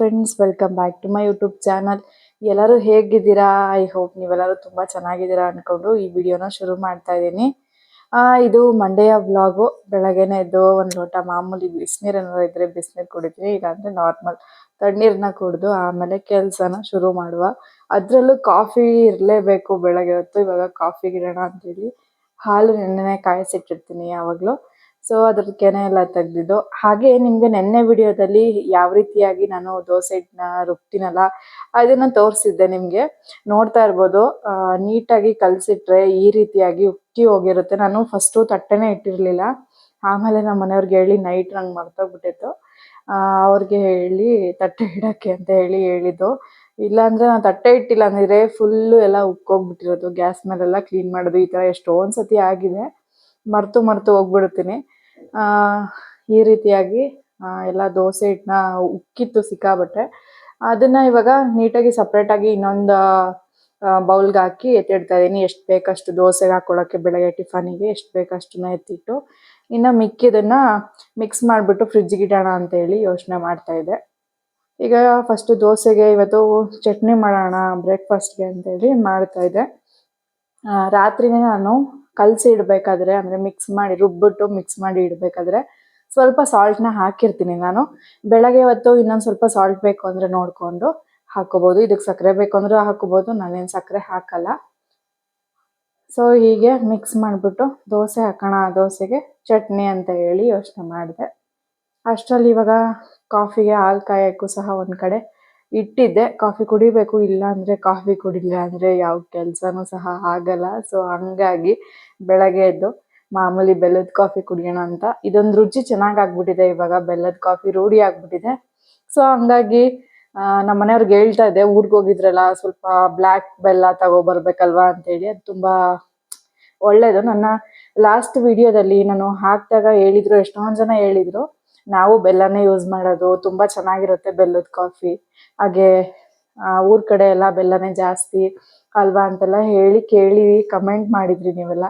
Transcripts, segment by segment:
Friends welcome back to my YouTube channel ಎಲ್ಲರೂ ಹೇಗಿದ್ದೀರಾ? I hope ನೀವೆಲ್ಲರೂ ತುಂಬ ಚೆನ್ನಾಗಿದ್ದೀರಾ ಅಂದ್ಕೊಂಡು ಈ ವಿಡಿಯೋನ ಶುರು ಮಾಡ್ತಾ ಇದ್ದೀನಿ. ಇದು ಮಂಡೆಯ ಬ್ಲಾಗು ಬೆಳಗ್ಗೆನೆ ಎದ್ದು ಒಂದು ಲೋಟ ಮಾಮೂಲಿ ಬಿಸಿನೀರು ಇದ್ರೆ ಬಿಸಿನೀರು ಕುಡಿತೀನಿ, ಇಲ್ಲಾಂದ್ರೆ ನಾರ್ಮಲ್ ತಣ್ಣೀರನ್ನ ಕುಡಿದು ಆಮೇಲೆ ಕೆಲಸನ ಶುರು ಮಾಡುವ. ಅದರಲ್ಲೂ ಕಾಫಿ ಇರಲೇಬೇಕು ಬೆಳಗ್ಗೆ ಹೊತ್ತು, ಇವಾಗ ಕಾಫಿ ಗಿಡಣ ಅಂತೇಳಿ ಹಾಲು ನೆನ್ನೆ ಕಾಯಿಸಿಟ್ಟಿರ್ತೀನಿ ಯಾವಾಗಲೂ. ಸೊ ಅದ್ರ ಕೆನೆ ಎಲ್ಲ ತೆಗ್ದಿದ್ದು. ಹಾಗೆ ನಿಮಗೆ ನೆನ್ನೆ ವಿಡಿಯೋದಲ್ಲಿ ಯಾವ ರೀತಿಯಾಗಿ ನಾನು ದೋಸೆ ಹಿಟ್ಟನ್ನ ರುಬ್ತೀನಲ್ಲ, ಅದನ್ನ ತೋರಿಸಿದ್ದೆ ನಿಮಗೆ. ನೋಡ್ತಾ ಇರ್ಬೋದು. ನೀಟಾಗಿ ಕಲಸಿಟ್ರೆ ಈ ರೀತಿಯಾಗಿ ಉಕ್ಕಿ ಹೋಗಿರುತ್ತೆ. ನಾನು ಫಸ್ಟು ತಟ್ಟೆನೇ ಇಟ್ಟಿರಲಿಲ್ಲ. ಆಮೇಲೆ ನಮ್ಮ ಮನೆಯವ್ರಿಗೆ ಹೇಳಿ ನೈಟ್ ನಂಗೆ ಮರ್ತೋಗ್ಬಿಟ್ಟಿತ್ತು. ಅವ್ರಿಗೆ ಹೇಳಿ ತಟ್ಟೆ ಇಡಕ್ಕೆ ಅಂತ ಹೇಳಿ ಹೇಳಿದ್ದು. ಇಲ್ಲಾಂದ್ರೆ ನಾನು ತಟ್ಟೆ ಇಟ್ಟಿಲ್ಲ ಅಂದ್ರೆ ಫುಲ್ಲು ಎಲ್ಲ ಉಕ್ಕೋಗ್ಬಿಟ್ಟಿರೋದು. ಗ್ಯಾಸ್ ಮೇಲೆಲ್ಲ ಕ್ಲೀನ್ ಮಾಡೋದು ಈ ಥರ ಎಷ್ಟೊಂದು ಸತಿ ಆಗಿದೆ. ಮರ್ತು ಮರ್ತು ಹೋಗ್ಬಿಡ್ತೀನಿ ಈ ರೀತಿಯಾಗಿ ಎಲ್ಲ ದೋಸೆ ಹಿಟ್ಟನ್ನ ಉಕ್ಕಿತ್ತು ಸಿಕ್ಕಾಬಟ್ಟೆ ಅದನ್ನ ಇವಾಗ ನೀಟಾಗಿ ಸಪ್ರೇಟಾಗಿ ಇನ್ನೊಂದು ಬೌಲ್ಗೆ ಹಾಕಿ ಎತ್ತಿಡ್ತಾ ಇದ್ದೀನಿ. ಎಷ್ಟು ಬೇಕಷ್ಟು ದೋಸೆಗೆ ಹಾಕೊಳ್ಳೋಕ್ಕೆ ಬೆಳಗ್ಗೆ ಟಿಫನಿಗೆ ಎಷ್ಟು ಬೇಕಷ್ಟನ್ನ ಎತ್ತಿಟ್ಟು ಇನ್ನು ಮಿಕ್ಕಿದನ್ನು ಮಿಕ್ಸ್ ಮಾಡಿಬಿಟ್ಟು ಫ್ರಿಜ್ಜಿಗೆ ಇಡೋಣ ಅಂತೇಳಿ ಯೋಚನೆ ಮಾಡ್ತಾ ಇದ್ದೆ. ಈಗ ಫಸ್ಟ್ ದೋಸೆಗೆ ಇವತ್ತು ಚಟ್ನಿ ಮಾಡೋಣ ಬ್ರೇಕ್ಫಾಸ್ಟ್ಗೆ ಅಂತೇಳಿ ಮಾಡ್ತಾ ಇದ್ದೆ. ಆ, ರಾತ್ರಿನೇ ನಾನು ಕಲಸಿ ಇಡಬೇಕಾದ್ರೆ, ಅಂದರೆ ಮಿಕ್ಸ್ ಮಾಡಿ ರುಬ್ಬಿಟ್ಟು ಮಿಕ್ಸ್ ಮಾಡಿ ಇಡಬೇಕಾದ್ರೆ ಸ್ವಲ್ಪ ಸಾಲ್ಟ್ನ ಹಾಕಿರ್ತೀನಿ ನಾನು. ಬೆಳಗ್ಗೆ ಹೊತ್ತು ಇನ್ನೊಂದು ಸ್ವಲ್ಪ ಸಾಲ್ಟ್ ಬೇಕು ಅಂದರೆ ನೋಡಿಕೊಂಡು ಹಾಕೋಬೋದು. ಇದಕ್ಕೆ ಸಕ್ಕರೆ ಬೇಕು ಅಂದ್ರೆ ಹಾಕೋಬೋದು, ನಾನೇನು ಸಕ್ಕರೆ ಹಾಕಲ್ಲ. ಸೊ ಹೀಗೆ ಮಿಕ್ಸ್ ಮಾಡಿಬಿಟ್ಟು ದೋಸೆ ಹಾಕೋಣ, ದೋಸೆಗೆ ಚಟ್ನಿ ಅಂತ ಹೇಳಿ ಯೋಚನೆ ಮಾಡಿದೆ. ಅಷ್ಟರಲ್ಲಿ ಇವಾಗ ಕಾಫಿಗೆ ಹಾಲು ಕಾಯೋಕ್ಕೂ ಸಹ ಒಂದು ಕಡೆ ಇಟ್ಟಿದ್ದೆ. ಕಾಫಿ ಕುಡಿಬೇಕು ಇಲ್ಲ ಅಂದ್ರೆ ಕಾಫಿ ಕುಡಿಲ್ಲ ಅಂದರೆ ಯಾವ ಕೆಲಸನೂ ಸಹ ಆಗಲ್ಲ. ಸೊ ಹಂಗಾಗಿ ಬೆಳಗ್ಗೆ ಎದ್ದು ಮಾಮೂಲಿ ಬೆಲ್ಲದ ಕಾಫಿ ಕುಡಿಯೋಣ ಅಂತ. ಇದೊಂದು ರುಚಿ ಚೆನ್ನಾಗಿ ಆಗ್ಬಿಟ್ಟಿದೆ ಇವಾಗ. ಬೆಲ್ಲದ ಕಾಫಿ ರೂಢಿ ಆಗ್ಬಿಟ್ಟಿದೆ. ಸೊ ಹಂಗಾಗಿ ನಮ್ಮ ಮನೆಯವ್ರಿಗೆ ಹೇಳ್ತಾ ಇದ್ದೆ. ಊರಿಗೆ ಹೋಗಿದ್ರಲ್ಲ, ಸ್ವಲ್ಪ ಬ್ಲ್ಯಾಕ್ ಬೆಲ್ಲ ತಗೊಬರ್ಬೇಕಲ್ವಾ ಅಂತೇಳಿ. ಅದು ತುಂಬ ಒಳ್ಳೇದು. ನನ್ನ ಲಾಸ್ಟ್ ವಿಡಿಯೋದಲ್ಲಿ ನಾನು ಹಾಕಿದಾಗ ಹೇಳಿದ್ರು, ಎಷ್ಟೊಂದು ಜನ ಹೇಳಿದ್ರು. ನಾವು ಬೆಲ್ಲನೇ ಯೂಸ್ ಮಾಡೋದು, ತುಂಬ ಚೆನ್ನಾಗಿರುತ್ತೆ ಬೆಲ್ಲದ ಕಾಫಿ ಹಾಗೆ ಊರ ಕಡೆ ಎಲ್ಲ ಬೆಲ್ಲನೇ ಜಾಸ್ತಿ ಅಲ್ವಾ ಅಂತೆಲ್ಲ ಹೇಳಿ ಕೇಳಿ ಕಮೆಂಟ್ ಮಾಡಿದ್ರಿ ನೀವೆಲ್ಲ.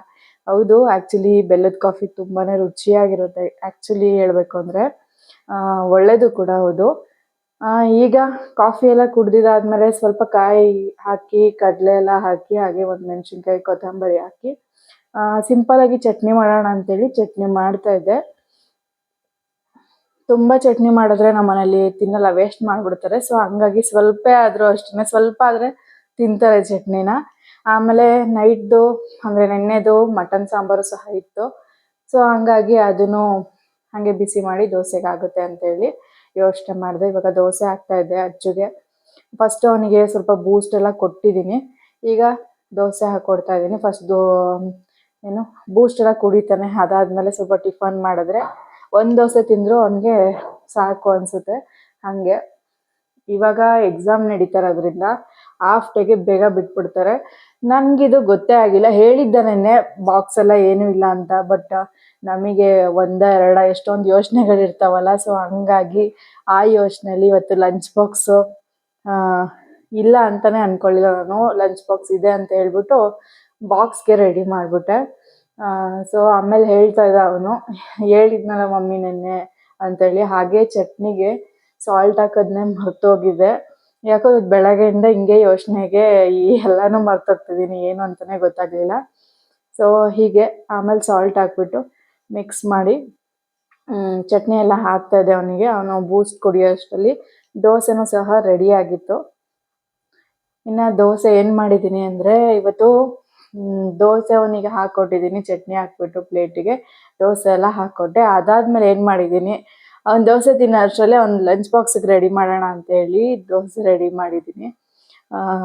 ಹೌದು ಆ್ಯಕ್ಚುಲಿ ಬೆಲ್ಲದ ಕಾಫಿ ತುಂಬಾನೇ ರುಚಿಯಾಗಿರುತ್ತೆ. ಆ್ಯಕ್ಚುಲಿ ಹೇಳಬೇಕು ಅಂದರೆ ಒಳ್ಳೇದು ಕೂಡ ಹೌದು. ಈಗ ಕಾಫಿ ಎಲ್ಲ ಕುಡ್ದಿದಾದ್ಮೇಲೆ ಸ್ವಲ್ಪ ಕಾಯಿ ಹಾಕಿ, ಕಡಲೆ ಎಲ್ಲ ಹಾಕಿ, ಹಾಗೆ ಒಂದು ಮೆಣಸಿನ್ಕಾಯಿ, ಕೊತ್ತಂಬರಿ ಹಾಕಿ ಸಿಂಪಲ್ ಆಗಿ ಚಟ್ನಿ ಮಾಡೋಣ ಅಂತೇಳಿ ಚಟ್ನಿ ಮಾಡ್ತಾ ಇದ್ದೆ. ತುಂಬ ಚಟ್ನಿ ಮಾಡಿದ್ರೆ ನಮ್ಮ ಮನೇಲಿ ತಿನ್ನಲ್ಲ ವೇಸ್ಟ್ ಮಾಡಿಬಿಡ್ತಾರೆ. ಸೊ ಹಂಗಾಗಿ ಸ್ವಲ್ಪ ಆದರೂ ಅಷ್ಟೇ ಸ್ವಲ್ಪ ಆದರೆ ತಿಂತಾರೆ ಚಟ್ನಿನ. ಆಮೇಲೆ ನೈಟ್ದು ಅಂದರೆ ನೆನ್ನೆದು ಮಟನ್ ಸಾಂಬಾರು ಸಹ ಇತ್ತು. ಸೊ ಹಂಗಾಗಿ ಅದನ್ನು ಹಾಗೆ ಬಿಸಿ ಮಾಡಿ ದೋಸೆಗೆ ಆಗುತ್ತೆ ಅಂತೇಳಿ ಯೋಚನೆ ಮಾಡಿದೆ. ಇವಾಗ ದೋಸೆ ಹಾಕ್ತಾ ಇದೆ ಅಜ್ಜಿಗೆ. ಫಸ್ಟ್ ಅವನಿಗೆ ಸ್ವಲ್ಪ ಬೂಸ್ಟ್ ಎಲ್ಲ ಕೊಟ್ಟಿದ್ದೀನಿ ಈಗ ದೋಸೆ ಹಾಕೊಡ್ತಾ ಇದ್ದೀನಿ ಫಸ್ಟ್ ದೋ ಏನು ಬೂಸ್ಟ್ ಎಲ್ಲ ಕುಡಿತಾನೆ. ಅದಾದಮೇಲೆ ಸ್ವಲ್ಪ ಟಿಫನ್ ಮಾಡಿದ್ರೆ ಒಂದು ದೋಸೆ ತಿಂದ್ರು ಅವನಿಗೆ ಸಾಕು ಅನ್ಸುತ್ತೆ. ಹಾಗೆ ಇವಾಗ ಎಕ್ಸಾಮ್ ನಡೀತಾರೆ ಅದ್ರಿಂದ ಹಾಫ್ ಡೇಗೆ ಬೇಗ ಬಿಟ್ಬಿಡ್ತಾರೆ. ನನಗಿದು ಗೊತ್ತೇ ಆಗಿಲ್ಲ. ಹೇಳಿದ್ದಾನೆ ಬಾಕ್ಸ್ ಎಲ್ಲ ಏನೂ ಇಲ್ಲ ಅಂತ ಬಟ್ ನಮಗೆ ಒಂದ, ಎರಡ ಎಷ್ಟೊಂದು ಯೋಚನೆಗಳಿರ್ತಾವಲ್ಲ ಸೊ ಹಂಗಾಗಿ ಆ ಯೋಚನೆಯಲ್ಲಿ ಇವತ್ತು ಲಂಚ್ ಬಾಕ್ಸು ಇಲ್ಲ ಅಂತಲೇ ಅನ್ಕೊಳ್ಳಿಲ್ಲ ನಾನು. ಲಂಚ್ ಬಾಕ್ಸ್ ಇದೆ ಅಂತ ಹೇಳ್ಬಿಟ್ಟು ಬಾಕ್ಸ್ಗೆ ರೆಡಿ ಮಾಡಿಬಿಟ್ಟೆ. ಸೊ ಆಮೇಲೆ ಹೇಳ್ತಾ ಇದ್ದ ಅವನು, ಹೇಳಿದ್ನಲ್ಲ ಮಮ್ಮಿ ನೆನ್ನೆ ಅಂತೇಳಿ, ಹಾಗೆ ಚಟ್ನಿಗೆ ಸಾಲ್ಟ್ ಹಾಕೋದನ್ನೇ ಮರ್ತೋಗಿದೆ. ಯಾಕೋ ಬೆಳಗ್ಗೆಯಿಂದ ಹಿಂಗೆ ಯೋಚನೆಗೆ ಈ ಎಲ್ಲಾನು ಮರ್ತೋಗ್ತಿದ್ದೀನಿ ಏನು ಅಂತಾನೆ ಗೊತ್ತಾಗ್ಲಿಲ್ಲ. ಸೊ ಹೀಗೆ ಆಮೇಲೆ ಸಾಲ್ಟ್ ಹಾಕ್ಬಿಟ್ಟು ಮಿಕ್ಸ್ ಮಾಡಿ ಚಟ್ನಿ ಎಲ್ಲ ಹಾಕ್ತಾ ಇದ್ದೆ ಅವನಿಗೆ. ಅವನು ಬೂಸ್ಟ್ ಕುಡಿಯೋಷ್ಟರಲ್ಲಿ ದೋಸೆನೂ ಸಹ ರೆಡಿ ಆಗಿತ್ತು. ಇನ್ನು ದೋಸೆ ಏನು ಮಾಡಿದ್ದೀನಿ ಅಂದರೆ ಇವತ್ತು ದೋಸೆ ಅವನಿಗೆ ಹಾಕ್ಕೊಟ್ಟಿದ್ದೀನಿ ಚಟ್ನಿ ಹಾಕ್ಬಿಟ್ಟು ಪ್ಲೇಟಿಗೆ. ದೋಸೆ ಎಲ್ಲ ಹಾಕ್ಕೊಟ್ಟೆ ಅದಾದ್ಮೇಲೆ ಏನು ಮಾಡಿದೀನಿ? ಅವ್ನು ದೋಸೆ ತಿನ್ನೋ ಅಷ್ಟರಲ್ಲೇ ಅವ್ನು ಲಂಚ್ ಬಾಕ್ಸ್ಗೆ ರೆಡಿ ಮಾಡೋಣ ಅಂತ ಹೇಳಿ ದೋಸೆ ರೆಡಿ ಮಾಡಿದ್ದೀನಿ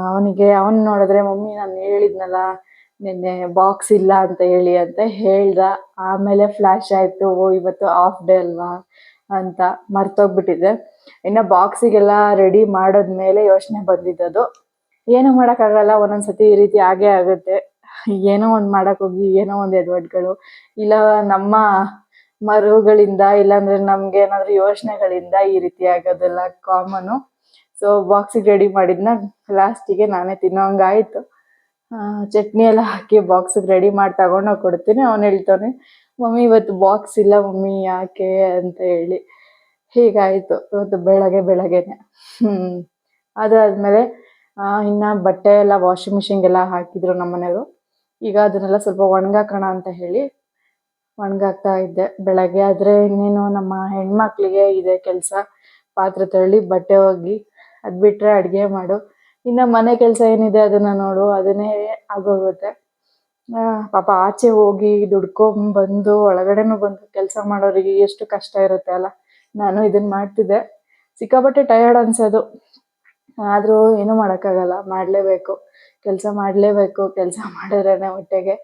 ಅವನಿಗೆ, ಅವನು ನೋಡಿದ್ರೆ, ಮಮ್ಮಿ, ನಾನು ಹೇಳಿದ್ನಲ್ಲ, ನಿನ್ನೆ ಬಾಕ್ಸ್ ಇಲ್ಲ ಅಂತ ಹೇಳಿ ಅಂತ ಹೇಳ್ದ. ಆಮೇಲೆ ಫ್ಲಾಶ್ ಆಯ್ತು. ಓ, ಇವತ್ತು ಆಫ್ ಡೇ ಅಲ್ವಾ? ಅಂತ ಮರ್ತೋಗ್ಬಿಟ್ಟಿದೆ. ಇನ್ನು ಬಾಕ್ಸಿಗೆಲ್ಲ ರೆಡಿ ಮಾಡಿದ್ಮೇಲೆ ಯೋಚನೆ ಬಂದಿದ್ದದು. ಏನು ಮಾಡೋಕ್ಕಾಗಲ್ಲ. ಒಂದೊಂದ್ಸತಿ ಈ ರೀತಿ ಆಗೇ ಆಗುತ್ತೆ. ಏನೋ ಒಂದು ಮಾಡಕ್ ಹೋಗಿ, ಏನೋ ಒಂದು ಎಡವಟ್ಗಳು ಇಲ್ಲ ನಮ್ಮ ಮರುಗಳಿಂದ, ಇಲ್ಲಾಂದ್ರೆ ನಮ್ಗೆ ಏನಾದ್ರು ಯೋಚನೆಗಳಿಂದ ಈ ರೀತಿ ಆಗೋದೆಲ್ಲ ಕಾಮನು ಸೊ ಬಾಕ್ಸಿಗೆ ರೆಡಿ ಮಾಡಿದ್ನ ಲಾಸ್ಟಿಗೆ ನಾನೇ ತಿನ್ನೋಂಗಾಯ್ತು. ಆಯಿತು ಚಟ್ನಿ ಎಲ್ಲ ಹಾಕಿ ಬಾಕ್ಸಿಗೆ ರೆಡಿ ಮಾಡಿ ತಗೊಂಡೋಗಿ ಕೊಡ್ತೀನಿ, ಅವನು ಹೇಳ್ತಾನೆ, ಮಮ್ಮಿ, ಇವತ್ತು ಬಾಕ್ಸ್ ಇಲ್ಲ ಮಮ್ಮಿ, ಯಾಕೆ? ಅಂತ ಹೇಳಿ. ಹೀಗಾಯಿತು, ಇವತ್ತು ಬೆಳಗ್ಗೆ ಬೆಳಗ್ಗೆನೆ. ಹ್ಮ್. ಅದಾದ್ಮೇಲೆ ಇನ್ನ ಬಟ್ಟೆ ಎಲ್ಲ ವಾಷಿಂಗ್ ಮಿಷಿನ್ಗೆಲ್ಲ ಹಾಕಿದ್ರು ನಮ್ಮ ಮನೆಯವರು ಈಗ ಅದನ್ನೆಲ್ಲ ಸ್ವಲ್ಪ ಒಣಗಾಕೋಣ ಅಂತ ಹೇಳಿ ಒಣಗಾಕ್ತಾ ಇದ್ದೆ. ಬೆಳಗ್ಗೆ ಆದ್ರೆ ಇನ್ನೇನು ನಮ್ಮ ಹೆಣ್ಮಕ್ಳಿಗೆ ಇದೆ ಕೆಲಸ. ಪಾತ್ರೆ ತಳ್ಳಿ, ಬಟ್ಟೆ ಒಗಿ ಅದು ಬಿಟ್ಟರೆ ಅಡುಗೆ ಮಾಡು. ಇನ್ನ ಮನೆ ಕೆಲಸ ಏನಿದೆ ಅದನ್ನ ನೋಡು, ಅದನ್ನೇ ಆಗೋಗುತ್ತೆ. ಪಾಪ ಆಚೆ ಹೋಗಿ ದುಡ್ಕೊಂಬಂದು ಬಂದು ಒಳಗಡೆನು ಬಂದು ಕೆಲಸ ಮಾಡೋರಿಗೆ ಎಷ್ಟು ಕಷ್ಟ ಇರುತ್ತೆ ಅಲ್ಲ. ನಾನು ಇದನ್ನು ಮಾಡ್ತಿದ್ದೆ. ಸಿಕ್ಕಾಪಟ್ಟೆ ಟಯರ್ಡ್ ಅನ್ಸೋದು. ಆದ್ರೂ ಏನು ಮಾಡೋಕ್ಕಾಗಲ್ಲ. ಮಾಡಲೇಬೇಕು. ಕೆಲಸ ಮಾಡಲೇಬೇಕು. ಕೆಲಸ ಮಾಡಿದ್ರೇನೆ ಹೊಟ್ಟೆಗೆ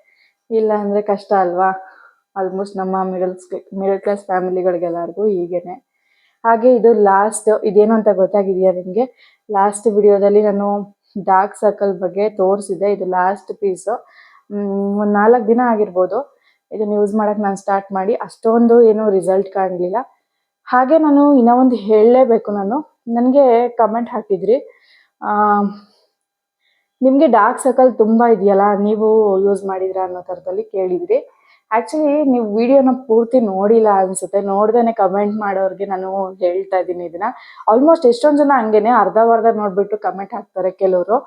ಇಲ್ಲ ಅಂದ್ರೆ ಕಷ್ಟ ಅಲ್ವಾ? ಆಲ್ಮೋಸ್ಟ್ ನಮ್ಮ ಮಿಡಲ್ಸ್ ಮಿಡಲ್ ಕ್ಲಾಸ್ ಫ್ಯಾಮಿಲಿಗಳಿಗೆಲ್ಲರಿಗೂ ಹೀಗೇನೆ. ಹಾಗೆ ಇದು ಲಾಸ್ಟ್ ಇದೇನು ಅಂತ ಗೊತ್ತಾಗಿದೆಯಾ ನಿಮಗೆ? ಲಾಸ್ಟ್ ವಿಡಿಯೋದಲ್ಲಿ ನಾನು ಡಾರ್ಕ್ ಸರ್ಕಲ್ ಬಗ್ಗೆ ತೋರಿಸಿದೆ ಇದು ಲಾಸ್ಟ್ ಪೀಸು ಒಂದು ನಾಲ್ಕು ದಿನ ಆಗಿರ್ಬೋದು. ಇದನ್ನು ಯೂಸ್ ಮಾಡಕ್ ನಾನು ಸ್ಟಾರ್ಟ್ ಮಾಡಿ ಅಷ್ಟೊಂದು ಏನು ರಿಸಲ್ಟ್ ಕಾಣಲಿಲ್ಲ. ಹಾಗೆ ನಾನು ಇನ್ನೂ ಒಂದು ಹೇಳಲೇಬೇಕು ನಾನು. ನನಗೆ ಕಮೆಂಟ್ ಹಾಕಿದ್ರಿ. ನಿಮಗೆ ಡಾರ್ಕ್ ಸರ್ಕಲ್ ತುಂಬ ಇದೆಯಲ್ಲ, ನೀವು ಯೂಸ್ ಮಾಡಿದ್ರಾ ಅನ್ನೋ ಥರದಲ್ಲಿ ಕೇಳಿದ್ರಿ. ಆ್ಯಕ್ಚುಲಿ ನೀವು ವಿಡಿಯೋನ ಪೂರ್ತಿ ನೋಡಿಲ್ಲ ಅನ್ಸುತ್ತೆ. ನೋಡ್ದೇ ಕಮೆಂಟ್ ಮಾಡೋರಿಗೆ ನಾನು ಹೇಳ್ತಾ ಇದ್ದೀನಿ ಇದನ್ನ. ಆಲ್ಮೋಸ್ಟ್ ಎಷ್ಟೊಂದು ಜನ ಹಂಗೇನೆ ಅರ್ಧವರ್ಧ ನೋಡ್ಬಿಟ್ಟು ಕಮೆಂಟ್ ಹಾಕ್ತಾರೆ ಕೆಲವರು.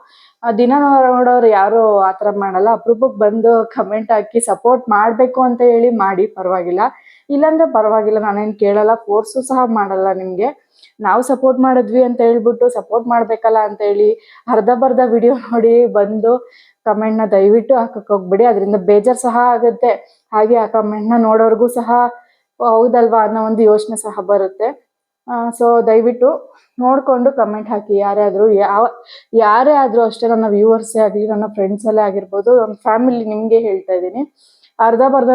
ದಿನ ನೋಡೋರು ಯಾರು ಆ ಥರ ಮಾಡಲ್ಲ. ಅಪರೂಪಕ್ಕೆ ಬಂದು ಕಮೆಂಟ್ ಹಾಕಿ ಸಪೋರ್ಟ್ ಮಾಡಬೇಕು ಅಂತ ಹೇಳಿ ಮಾಡಿ ಪರವಾಗಿಲ್ಲ. ಇಲ್ಲಾಂದ್ರೆ ಪರವಾಗಿಲ್ಲ, ನಾನೇನು ಕೇಳಲ್ಲ. ಫೋರ್ಸು ಸಹ ಮಾಡಲ್ಲ ನಿಮಗೆ. ನಾವು ಸಪೋರ್ಟ್ ಮಾಡಿದ್ವಿ ಅಂತ ಹೇಳ್ಬಿಟ್ಟು ಸಪೋರ್ಟ್ ಮಾಡ್ಬೇಕಲ್ಲ ಅಂತ ಹೇಳಿ ಅರ್ಧ ಬರ್ಧ ವಿಡಿಯೋ ನೋಡಿ ಬಂದು ಕಮೆಂಟ್ನ ದಯವಿಟ್ಟು ಹಾಕಕ್ ಹೋಗ್ಬಿಡಿ. ಅದರಿಂದ ಬೇಜಾರು ಸಹ ಆಗುತ್ತೆ. ಹಾಗೆ ಆ ಕಮೆಂಟ್ನ ನೋಡೋರ್ಗೂ ಸಹ ಹೌದಲ್ವಾ ಅನ್ನೋ ಒಂದು ಯೋಚನೆ ಸಹ ಬರುತ್ತೆ. ಸೊ ದಯವಿಟ್ಟು ನೋಡ್ಕೊಂಡು ಕಮೆಂಟ್ ಹಾಕಿ ಯಾರೇ ಆದ್ರೂ ಯಾವ ಯಾರೇ ಆದ್ರೂ ಅಷ್ಟೇ ನನ್ನ ವ್ಯೂವರ್ಸ್ ಆಗಲಿ, ನನ್ನ ಫ್ರೆಂಡ್ಸಲ್ಲೇ ಆಗಿರ್ಬೋದು ನನ್ನ ಫ್ಯಾಮಿಲಿ ನಿಮಗೆ ಹೇಳ್ತಾ ಇದ್ದೀನಿ. ಅರ್ಧ ಬರ್ಧ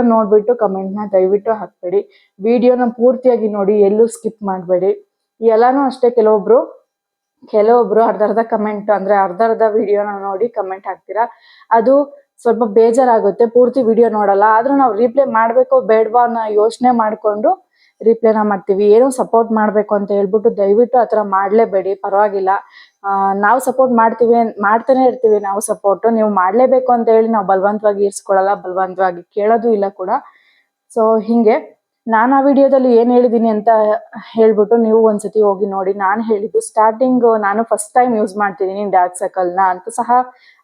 ಕಮೆಂಟ್ನ ದಯವಿಟ್ಟು ಹಾಕಬೇಡಿ. ವಿಡಿಯೋನ ಪೂರ್ತಿಯಾಗಿ ನೋಡಿ ಎಲ್ಲೂ ಸ್ಕಿಪ್ ಮಾಡಬೇಡಿ. ಎಲ್ಲನೂ ಅಷ್ಟೇ ಕೆಲವೊಬ್ರು ಕೆಲವೊಬ್ರು ಅರ್ಧ ಅರ್ಧ ಕಮೆಂಟ್ ಅಂದ್ರೆ ಅರ್ಧ ಅರ್ಧ ವಿಡಿಯೋನ ನೋಡಿ ಕಮೆಂಟ್ ಹಾಕ್ತೀರಾ? ಅದು ಸ್ವಲ್ಪ ಬೇಜಾರಾಗುತ್ತೆ, ಪೂರ್ತಿ ವಿಡಿಯೋ ನೋಡಲ್ಲ. ಆದ್ರೂ ನಾವು ರೀಪ್ಲೇ ಮಾಡ್ಬೇಕು ಬೇಡವಾ ಅನ್ನೋ ಯೋಚನೆ ಮಾಡ್ಕೊಂಡು ರಿಪ್ಲೈನ ಮಾಡ್ತೀವಿ. ಏನೋ ಸಪೋರ್ಟ್ ಮಾಡಬೇಕು ಅಂತ ಹೇಳ್ಬಿಟ್ಟು ದಯವಿಟ್ಟು ಆತರ ಥರ ಮಾಡಲೇಬೇಡಿ, ಪರವಾಗಿಲ್ಲ. ನಾವು ಸಪೋರ್ಟ್ ಮಾಡ್ತೀವಿ ಮಾಡ್ತಾನೆ ಇರ್ತೀವಿ ನಾವು ಸಪೋರ್ಟ್ ನೀವು ಮಾಡಲೇಬೇಕು ಅಂತ ಹೇಳಿ ನಾವು ಬಲವಂತವಾಗಿ ಇರಿಸ್ಕೊಳ್ಳಲ್ಲ, ಬಲವಂತವಾಗಿ ಕೇಳೋದು ಇಲ್ಲ ಕೂಡ. ಸೊ ಹಿಂಗೆ. ನಾನು ಆ ವಿಡಿಯೋದಲ್ಲಿ ಏನು ಹೇಳಿದ್ದೀನಿ ಅಂತ ಹೇಳ್ಬಿಟ್ಟು ನೀವು ಒಂದ್ಸತಿ ಹೋಗಿ ನೋಡಿ. ನಾನು ಹೇಳಿದ್ದು ಸ್ಟಾರ್ಟಿಂಗ್ ನಾನು ಫಸ್ಟ್ ಟೈಮ್ ಯೂಸ್ ಮಾಡ್ತಿದ್ದೀನಿ ಡಾರ್ಕ್ ಸರ್ಕಲ್ನ ಅಂತ ಸಹ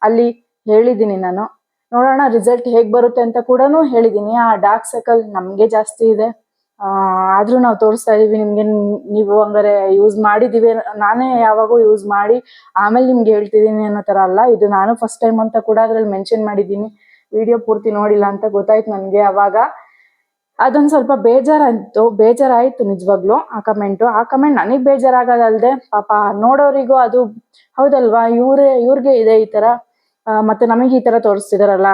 ಅಲ್ಲಿ ಹೇಳಿದ್ದೀನಿ ನಾನು. ನೋಡೋಣ ರಿಸಲ್ಟ್ ಹೇಗೆ ಬರುತ್ತೆ ಅಂತ ಕೂಡ ಹೇಳಿದ್ದೀನಿ ಆ ಡಾರ್ಕ್ ಸರ್ಕಲ್ ನಮಗೆ ಜಾಸ್ತಿ ಇದೆ. ಆದರೂ ನಾವು ತೋರಿಸ್ತಾ ಇದೀವಿ ನಿಮಗೆ. ನೀವು ಹಂಗಾರೆ ಯೂಸ್ ಮಾಡಿದ್ದೀವಿ ನಾನೇ ಯಾವಾಗೂ ಯೂಸ್ ಮಾಡಿ ಆಮೇಲೆ ನಿಮ್ಗೆ ಹೇಳ್ತಿದ್ದೀನಿ ಅನ್ನೋ ಥರ ಅಲ್ಲ. ಇದು ನಾನು ಫಸ್ಟ್ ಟೈಮ್ ಅಂತ ಕೂಡ ಅದ್ರಲ್ಲಿ ಮೆನ್ಷನ್ ಮಾಡಿದ್ದೀನಿ ವಿಡಿಯೋ ಪೂರ್ತಿ ನೋಡಿಲ್ಲ ಅಂತ ಗೊತ್ತಾಯ್ತು ನನಗೆ ಅವಾಗ. ಅದೊಂದು ಸ್ವಲ್ಪ ಬೇಜಾರಾಯ್ತು ಬೇಜಾರಾಯ್ತು ನಿಜವಾಗ್ಲೂ ಆ ಕಮೆಂಟು ಆ ಕಮೆಂಟ್ ನನಗೆ ಬೇಜಾರಾಗೋದಲ್ದೆ ಪಾಪ ನೋಡೋರಿಗೂ ಅದು ಹೌದಲ್ವಾ? ಇವ್ರೆ ಇವ್ರಿಗೆ ಇದೆ ಈ ಆ, ಮತ್ತೆ ನಮಗೆ ಈ ಥರ ತೋರಿಸ್ತಿದಾರಲ್ಲ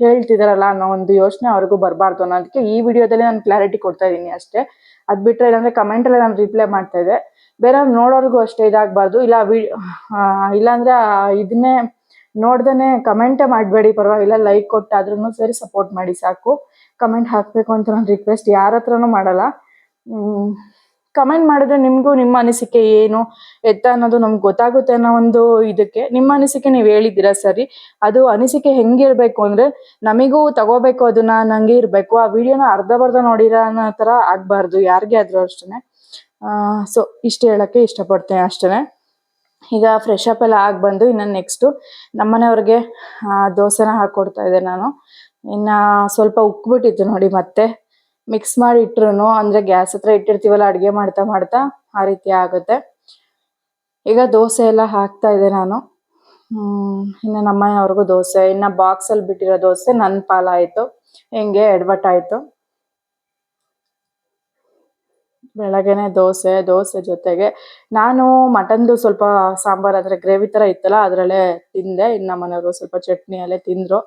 ಹೇಳ್ತಿದಾರಲ್ಲ ಅನ್ನೋ ಒಂದು ಯೋಚನೆ ಅವ್ರಿಗೂ ಬರಬಾರ್ದು ಅನ್ನೋದಕ್ಕೆ ಈ ವಿಡಿಯೋದಲ್ಲಿ ನಾನು ಕ್ಲಾರಿಟಿ ಕೊಡ್ತಾ ಇದ್ದೀನಿ ಅಷ್ಟೇ. ಅದು ಬಿಟ್ಟರೆ ಇಲ್ಲಾಂದ್ರೆ ಕಮೆಂಟಲ್ಲಿ ನಾನು ರಿಪ್ಲೈ ಮಾಡ್ತಾ ಇದ್ದೆ. ಬೇರೆಯವ್ರು ನೋಡೋರಿಗೂ ಅಷ್ಟೇ ಇದಾಗಬಾರ್ದು. ಇಲ್ಲ ವಿ ಇಲ್ಲಾಂದ್ರೆ ಇದನ್ನೇ ನೋಡ್ದೇನೆ ಕಮೆಂಟೇ ಮಾಡಬೇಡಿ, ಪರವಾಗಿಲ್ಲ ಲೈಕ್ ಕೊಟ್ಟಾದ್ರೂ ಸರಿ ಸಪೋರ್ಟ್ ಮಾಡಿ ಸಾಕು. ಕಮೆಂಟ್ ಹಾಕಬೇಕು ಅಂತ ನಾನು ರಿಕ್ವೆಸ್ಟ್ ಯಾರ ಹತ್ರನೂ ಮಾಡಲ್ಲ. ಕಮೆಂಟ್ ಮಾಡಿದ್ರೆ ನಿಮಗೂ ನಿಮ್ಮ ಅನಿಸಿಕೆ ಏನು, ಎತ್ತ ಅನ್ನೋದು ನಮ್ಗೆ ಗೊತ್ತಾಗುತ್ತೆ ಅನ್ನೋ ಒಂದು ಇದಕ್ಕೆ. ನಿಮ್ಮ ಅನಿಸಿಕೆ ನೀವು ಹೇಳಿದ್ದೀರಾ ಸರಿ, ಅದು ಅನಿಸಿಕೆ ಹೆಂಗಿರ್ಬೇಕು ಅಂದ್ರೆ ನಮಗೂ ತಗೋಬೇಕು ಅದನ್ನ, ನಂಗೆ ಇರಬೇಕು. ಆ ವಿಡಿಯೋನ ಅರ್ಧ ಬರ್ಧ ನೋಡಿರೋ ಅನ್ನೋ ಥರ ಆಗಬಾರ್ದು, ಯಾರಿಗೆ ಆದರೂ ಅಷ್ಟೇ ಸೊ ಇಷ್ಟು ಹೇಳಕ್ಕೆ ಇಷ್ಟಪಡ್ತೇನೆ ಅಷ್ಟೇ ಈಗ ಫ್ರೆಶ್ ಅಪ್ ಎಲ್ಲ ಆಗಿ ಬಂದು ಇನ್ನು ನೆಕ್ಸ್ಟು ನಮ್ಮನೆಯವ್ರಿಗೆ ದೋಸೆನ ಹಾಕ್ಕೊಡ್ತಾ ಇದ್ದೆ ನಾನು. ಇನ್ನು ಸ್ವಲ್ಪ ಉಕ್ಬಿಟ್ಟಿತ್ತು ನೋಡಿ ಮತ್ತೆ. ಮಿಕ್ಸ್ ಮಾಡಿ ಇಟ್ರು ಅಂದರೆ ಗ್ಯಾಸ್ ಹತ್ರ ಇಟ್ಟಿರ್ತೀವಲ್ಲ, ಅಡುಗೆ ಮಾಡ್ತಾ ಮಾಡ್ತಾ ಆ ರೀತಿ ಆಗುತ್ತೆ. ಈಗ ದೋಸೆ ಎಲ್ಲ ಹಾಕ್ತಾ ಇದ್ದೆ ನಾನು. ಇನ್ನು ನಮ್ಮನೆಯವ್ರಿಗೂ ದೋಸೆ, ಇನ್ನು ಬಾಕ್ಸಲ್ಲಿ ಬಿಟ್ಟಿರೋ ದೋಸೆ ನನ್ನ ಪಾಲಾಯಿತು. ಹಿಂಗೆ ಎಡವಟ್ಟಾಯಿತು. ಬೆಳಗ್ಗೆನೆ ದೋಸೆ ದೋಸೆ ಜೊತೆಗೆ ನಾನು ಮಟನ್ದು ಸ್ವಲ್ಪ ಸಾಂಬಾರ್ ಅಂದರೆ ಗ್ರೇವಿ ಥರ ಇತ್ತಲ್ಲ, ಅದರಲ್ಲೇ ತಿಂದೆ. ಇನ್ನು ಮನೆಯವರು ಸ್ವಲ್ಪ ಚಟ್ನಿ ಅಲ್ಲೇ ತಿಂದರು.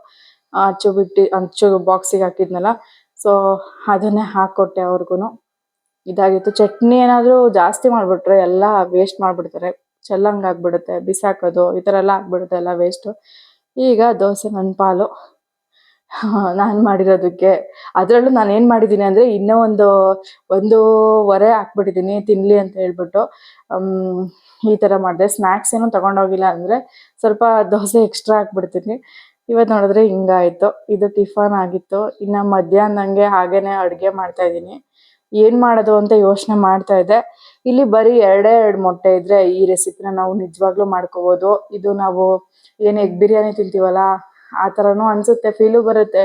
ಅಚ್ಚು ಬಿಟ್ಟು, ಅಚ್ಚು ಬಾಕ್ಸಿಗೆ ಹಾಕಿದ್ನಲ್ಲ ಸೊ ಅದನ್ನೇ ಹಾಕ್ಕೊಟ್ಟೆ ಅವ್ರಿಗೂ ಇದಾಗಿತ್ತು. ಚಟ್ನಿ ಏನಾದರೂ ಜಾಸ್ತಿ ಮಾಡಿಬಿಟ್ರೆ ಎಲ್ಲ ವೇಸ್ಟ್ ಮಾಡಿಬಿಡ್ತಾರೆ. ಚೆಲ್ಲಂಗೆ ಆಗ್ಬಿಡುತ್ತೆ, ಬಿಸಾಕೋದು, ಈ ಥರ ಎಲ್ಲ ಆಗ್ಬಿಡುತ್ತೆ ಎಲ್ಲ ವೇಸ್ಟು ಈಗ ದೋಸೆ ನನ್ನ ಪಾಲು. ನಾನು ಮಾಡಿರೋದಕ್ಕೆ. ಅದರಲ್ಲೂ ನಾನು ಏನು ಮಾಡಿದ್ದೀನಿ ಅಂದರೆ ಇನ್ನೂ ಒಂದು ಒಂದೂವರೆ ಹಾಕ್ಬಿಟ್ಟಿದ್ದೀನಿ ತಿನ್ನಲಿ ಅಂತ ಹೇಳ್ಬಿಟ್ಟು. ಈ ಥರ ಮಾಡಿದೆ. ಸ್ನ್ಯಾಕ್ಸ್ ಏನೂ ತಗೊಂಡೋಗಿಲ್ಲ ಅಂದರೆ ಸ್ವಲ್ಪ ದೋಸೆ ಎಕ್ಸ್ಟ್ರಾ ಹಾಕ್ಬಿಡ್ತೀನಿ. ಇವತ್ತು ನೋಡಿದ್ರೆ ಹಿಂಗಾಯಿತು. ಇದು ಟಿಫನ್ ಆಗಿತ್ತು. ಇನ್ನು ಮಧ್ಯಾಹ್ನಂಗೆ ಹಾಗೇನೆ ಅಡುಗೆ ಮಾಡ್ತಾ ಇದ್ದೀನಿ. ಏನ್ ಮಾಡೋದು ಅಂತ ಯೋಚನೆ ಮಾಡ್ತಾ ಇದ್ದೆ. ಇಲ್ಲಿ ಬರೀ ಎರಡೇ ಎರಡು ಮೊಟ್ಟೆ ಇದ್ರೆ ಈ ರೆಸಿಪಿನ ನಾವು ನಿಜವಾಗ್ಲೂ ಮಾಡ್ಕೋಬಹುದು ಇದು ನಾವು ಏನು ಎಗ್ ಬಿರಿಯಾನಿ ತಿಂತೀವಲ್ಲ ಆ ಥರನೂ ಅನಿಸುತ್ತೆ ಫೀಲು ಬರುತ್ತೆ.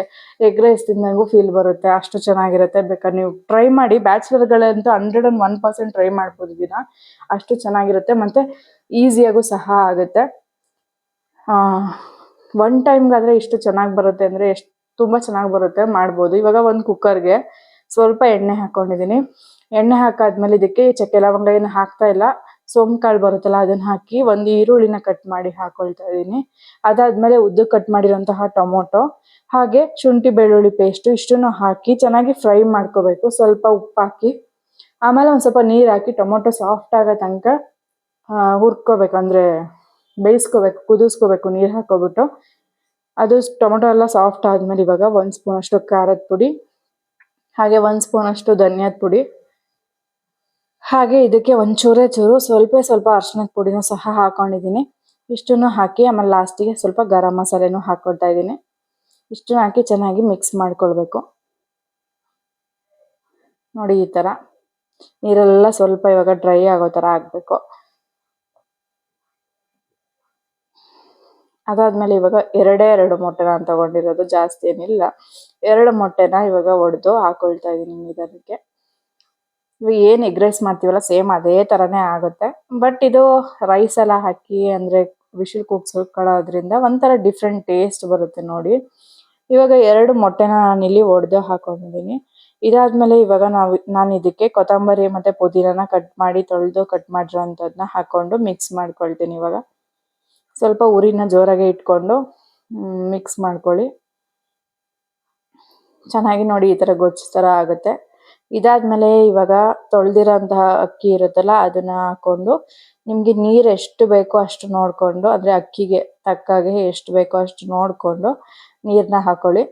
ಎಗ್ ರೈಸ್ ತಿಂದಂಗೂ ಫೀಲ್ ಬರುತ್ತೆ. ಅಷ್ಟು ಚೆನ್ನಾಗಿರುತ್ತೆ. ಬೇಕಾದ್ರೆ ನೀವು ಟ್ರೈ ಮಾಡಿ. ಬ್ಯಾಚುಲರ್ಗಳಂತೂ hundred and one percent try ಮಾಡ್ಬೋದು ಇದನ್ನ ಅಷ್ಟು ಚೆನ್ನಾಗಿರುತ್ತೆ. ಮತ್ತು ಈಸಿಯಾಗೂ ಸಹ ಆಗುತ್ತೆ. ಒನ್ ಟೈಮ್ಗಾದರೆ ಇಷ್ಟು ಚೆನ್ನಾಗಿ ಬರುತ್ತೆ ಅಂದರೆ ಎಷ್ಟು, ತುಂಬ ಚೆನ್ನಾಗಿ ಬರುತ್ತೆ. ಮಾಡ್ಬೋದು. ಇವಾಗ ಒಂದು ಕುಕ್ಕರ್ಗೆ ಸ್ವಲ್ಪ ಎಣ್ಣೆ ಹಾಕ್ಕೊಂಡಿದ್ದೀನಿ ಎಣ್ಣೆ ಹಾಕಾದ್ಮೇಲೆ ಇದಕ್ಕೆ ಚಕ್ಕೆ ಲವಂಗ ಏನು ಹಾಕ್ತಾ ಇಲ್ಲ. ಸೋಂಪು ಕಾಳು ಬರುತ್ತಲ್ಲ, ಅದನ್ನ ಹಾಕಿ ಒಂದು ಈರುಳ್ಳಿನ ಕಟ್ ಮಾಡಿ ಹಾಕೊಳ್ತಾ ಇದ್ದೀನಿ. ಅದಾದ್ಮೇಲೆ ಉದ್ದು ಕಟ್ ಮಾಡಿರೋಂತಹ ಟೊಮೊಟೊ, ಹಾಗೆ ಶುಂಠಿ ಬೆಳ್ಳುಳ್ಳಿ ಪೇಸ್ಟ್ ಇಷ್ಟನ್ನು ಹಾಕಿ ಚೆನ್ನಾಗಿ ಫ್ರೈ ಮಾಡ್ಕೋಬೇಕು. ಸ್ವಲ್ಪ ಉಪ್ಪು ಹಾಕಿ, ಆಮೇಲೆ ಒಂದು ಸ್ವಲ್ಪ ನೀರು ಹಾಕಿ ಟೊಮೊಟೊ ಸಾಫ್ಟ್ ಆಗೋ ತನಕ ಹುರ್ಕೋಬೇಕು. ಅಂದ್ರೆ ಬೇಯಿಸ್ಕೋಬೇಕು, ಕುದಿಸ್ಕೋಬೇಕು, ನೀರು ಹಾಕೋಬಿಟ್ಟು. ಅದು ಟೊಮೊಟೊ ಎಲ್ಲ ಸಾಫ್ಟ್ ಆದ್ಮೇಲೆ ಇವಾಗ ಒಂದು ಸ್ಪೂನ್ ಅಷ್ಟು ಖಾರದ ಪುಡಿ, ಹಾಗೆ ಒಂದು ಸ್ಪೂನ್ ಅಷ್ಟು ಧನಿಯಾದ ಪುಡಿ. ಹಾಗೆ ಇದಕ್ಕೆ ಒಂಚೂರೇ ಚೂರು ಸ್ವಲ್ಪ ಸ್ವಲ್ಪ ಅರ್ಶಿನದ ಪುಡಿನೂ ಸಹ ಹಾಕೊಂಡಿದ್ದೀನಿ. ಇಷ್ಟನ್ನು ಹಾಕಿ ಆಮೇಲೆ ಲಾಸ್ಟಿಗೆ ಸ್ವಲ್ಪ ಗರಂ ಮಸಾಲೆನೂ ಹಾಕೊಳ್ತಾ ಇದ್ದೀನಿ. ಇಷ್ಟನ್ನು ಹಾಕಿ ಚೆನ್ನಾಗಿ ಮಿಕ್ಸ್ ಮಾಡ್ಕೊಳ್ಬೇಕು. ನೋಡಿ ಈ ತರ ನೀರೆಲ್ಲ ಸ್ವಲ್ಪ ಇವಾಗ ಡ್ರೈ ಆಗೋ ತರ ಆಗಬೇಕು. ಅದಾದಮೇಲೆ ಇವಾಗ ಎರಡೇ ಎರಡು ಮೊಟ್ಟೆ ತಗೊಂಡಿರೋದು ಜಾಸ್ತಿ ಏನಿಲ್ಲ. ಎರಡು ಮೊಟ್ಟೆನ ಇವಾಗ ಒಡೆದು ಹಾಕೊಳ್ತಾ ಇದ್ದೀನಿ ಇವಾಗ ಏನ್ ಎಗ್ ರೈಸ್ ಮಾಡ್ತೀವಲ್ಲ ಸೇಮ್ ಅದೇ ತರನೇ ಆಗುತ್ತೆ. ಬಟ್ ಇದು ರೈಸ್ ಎಲ್ಲ ಹಾಕಿ, ಅಂದ್ರೆ ವಿಶಿಲ್ ಕೂಗ್ಸ್ಕೊಳ್ಳೋದ್ರಿಂದ ಒಂಥರ ಡಿಫ್ರೆಂಟ್ ಟೇಸ್ಟ್ ಬರುತ್ತೆ ನೋಡಿ. ಇವಾಗ ಎರಡು ಮೊಟ್ಟೆನ ನಾನು ಇಲ್ಲಿ ಒಡೆದು ಹಾಕೊಂಡಿದ್ದೀನಿ. ಇದಾದ್ಮೇಲೆ ಇವಾಗ ನಾವು, ನಾನು ಇದಕ್ಕೆ ಕೊತ್ತಂಬರಿ ಮತ್ತೆ ಪುದೀನಾನ ಕಟ್ ಮಾಡಿ, ತೊಳೆದು ಕಟ್ ಮಾಡಿರೋಂಥದ್ದನ್ನ ಹಾಕೊಂಡು ಮಿಕ್ಸ್ ಮಾಡ್ಕೊಳ್ತೀನಿ ಇವಾಗ. ಸ್ವಲ್ಪ ಉರಿನ ಜೋರಾಗೆ ಇಟ್ಕೊಂಡು ಮಿಕ್ಸ್ ಮಾಡ್ಕೊಳ್ಳಿ. ಚೆನ್ನಾಗಿ ನೋಡಿ ಈ ಥರ ಗೊಜ್ಜು ಥರ ಆಗುತ್ತೆ. ಇದಾದ್ಮೇಲೆ ಇವಾಗ ತೊಳೆದಿರೋಂತಹ ಅಕ್ಕಿ ಇರುತ್ತಲ್ಲ, ಅದನ್ನ ಹಾಕೊಂಡು ನಿಮ್ಗೆ ನೀರು ಎಷ್ಟು ಬೇಕೋ ಅಷ್ಟು ನೋಡ್ಕೊಂಡು, ಅಂದ್ರೆ ಅಕ್ಕಿಗೆ ತಕ್ಕಾಗೆ ಎಷ್ಟು ಬೇಕೋ ಅಷ್ಟು ನೋಡ್ಕೊಂಡು ನೀರನ್ನ ಹಾಕೊಳ್ಳಿ.